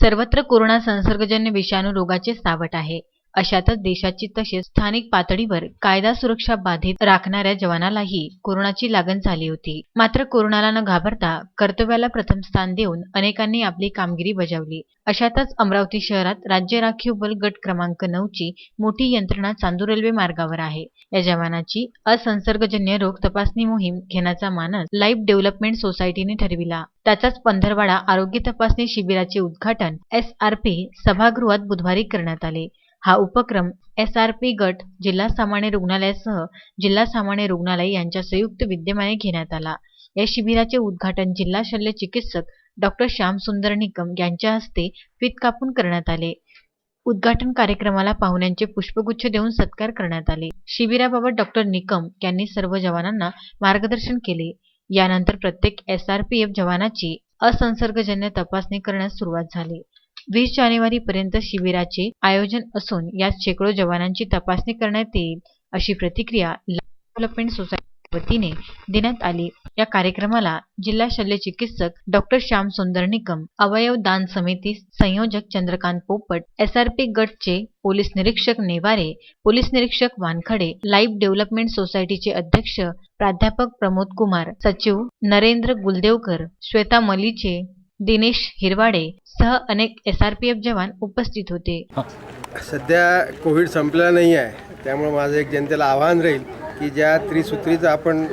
सर्वत्र कोरोना संसर्गजन्य विषाणू रोगाचे सावट आहे. अशातच देशाची तसेच स्थानिक पातळीवर कायदा सुरक्षा बाधित राखणाऱ्या जवानालाही कोरोनाची लागण झाली होती. मात्र कोरोनाला न घाबरता कर्तव्याला प्रथम स्थान देऊन अनेकांनी आपली कामगिरी बजावली. अशातच अमरावती शहरात राज्य राखीव बल गट क्रमांक नऊची मोठी यंत्रणा चांदूर रेल्वे मार्गावर आहे. या जवानाची असंसर्गजन्य रोग तपासणी मोहीम घेण्याचा मानस लाईफ डेव्हलपमेंट सोसायटीने ठरविला. त्याचाच पंधरवाडा आरोग्य तपासणी शिबिराचे उद्घाटन एस आर पी सभागृहात बुधवारी करण्यात आले. हा उपक्रम एस आर पी गट जिल्हा सामान्य रुग्णालयासह जिल्हा सामान्य रुग्णालय यांच्या संयुक्त विद्यमाने घेण्यात आला. या शिबिराचे उद्घाटन जिल्हा शल्य चिकित्सक डॉक्टर श्यामसुंदर निकम यांच्या हस्ते फीत कापून करण्यात आले. उद्घाटन कार्यक्रमाला पाहुण्यांचे पुष्पगुच्छ देऊन सत्कार करण्यात आले. शिबिराबाबत डॉक्टर निकम यांनी सर्व जवानांना मार्गदर्शन केले. यानंतर प्रत्येक एस आर पी एफ जवानाची असंसर्गजन्य तपासणी करण्यास सुरुवात झाली. वीस जानेवारी पर्यंत शिबिराचे आयोजन असून यात शेकडो जवानांची तपासणी करण्यात येईल अशी प्रतिक्रिया डेव्हलपमेंट सोसायटी वतीने देण्यात आली. या कार्यक्रमाला जिल्हा शल्य चिकित्सक डॉक्टर श्याम सुंदर निकम अवयव दान समिती संयोजक Chandrakant Popat S R P गटचे police निरीक्षक नेवारे पोलीस निरीक्षक वानखडे लाईफ डेव्हलपमेंट सोसायटीचे अध्यक्ष प्राध्यापक प्रमोद कुमार सचिव नरेंद्र गुलदेवकर श्वेता मलीचे दिनेश हिरवाडे सह अनेक एसआरपीएफ जवान उपस्थित होते. सध्या कोविड संपलेला नाही आहे. त्यामुळे माझं एक जनतेला आव्हान राहील की ज्या त्रिसूत्रीचा आपण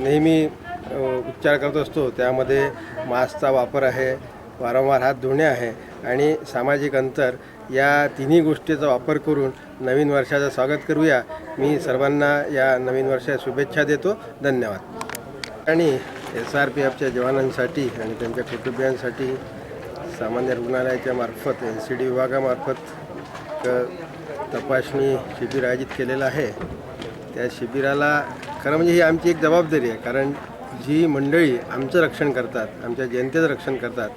नेहमी उच्चार करत असतो त्यामध्ये मास्कचा वापर आहे वारंवार हात धुणे आहे आणि सामाजिक अंतर या तिन्ही गोष्टीचा वापर करून नवीन वर्षाचं स्वागत करूया. मी सर्वांना या नवीन वर्षाच्या शुभेच्छा देतो. धन्यवाद. आणि एस आर पी एफच्या जवानांसाठी आणि त्यांच्या कुटुंबियांसाठी सामान्य रुग्णालयाच्या मार्फत एन सी डी विभागामार्फत तपासणी शिबिर आयोजित केलेलं आहे. त्या शिबिराला खरं म्हणजे ही आमची एक जबाबदारी आहे कारण जी मंडळी आमचं रक्षण करतात आमच्या जनतेचं रक्षण करतात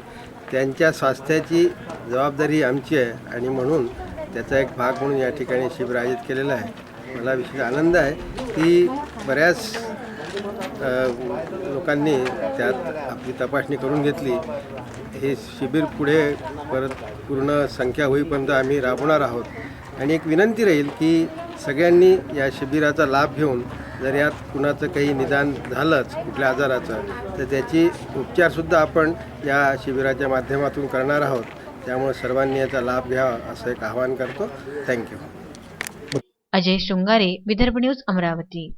त्यांच्या स्वास्थ्याची जबाबदारी आमची आहे आणि म्हणून त्याचा एक भाग म्हणून या ठिकाणी शिबिर आयोजित केलेलं आहे. मला विशेष आनंद आहे की बऱ्याच लोकांनी त्यात आपली तपासणी करून घेतली. हे शिबिर पुढे परत पूर्ण संख्या होईपर्यंत आम्ही राबवणार आहोत. आणि एक विनंती राहील की सगळ्यांनी या शिबिराचा लाभ घेऊन जर यात कुणाचं काही निदान झालंच कुठल्या आजाराचं तर त्याची उपचारसुद्धा आपण या शिबिराच्या माध्यमातून करणार आहोत. त्यामुळे सर्वांनी याचा लाभ घ्यावा असं एक आवाहन करतो. Thank you Ajay Shringare Vidarbha news Amravati.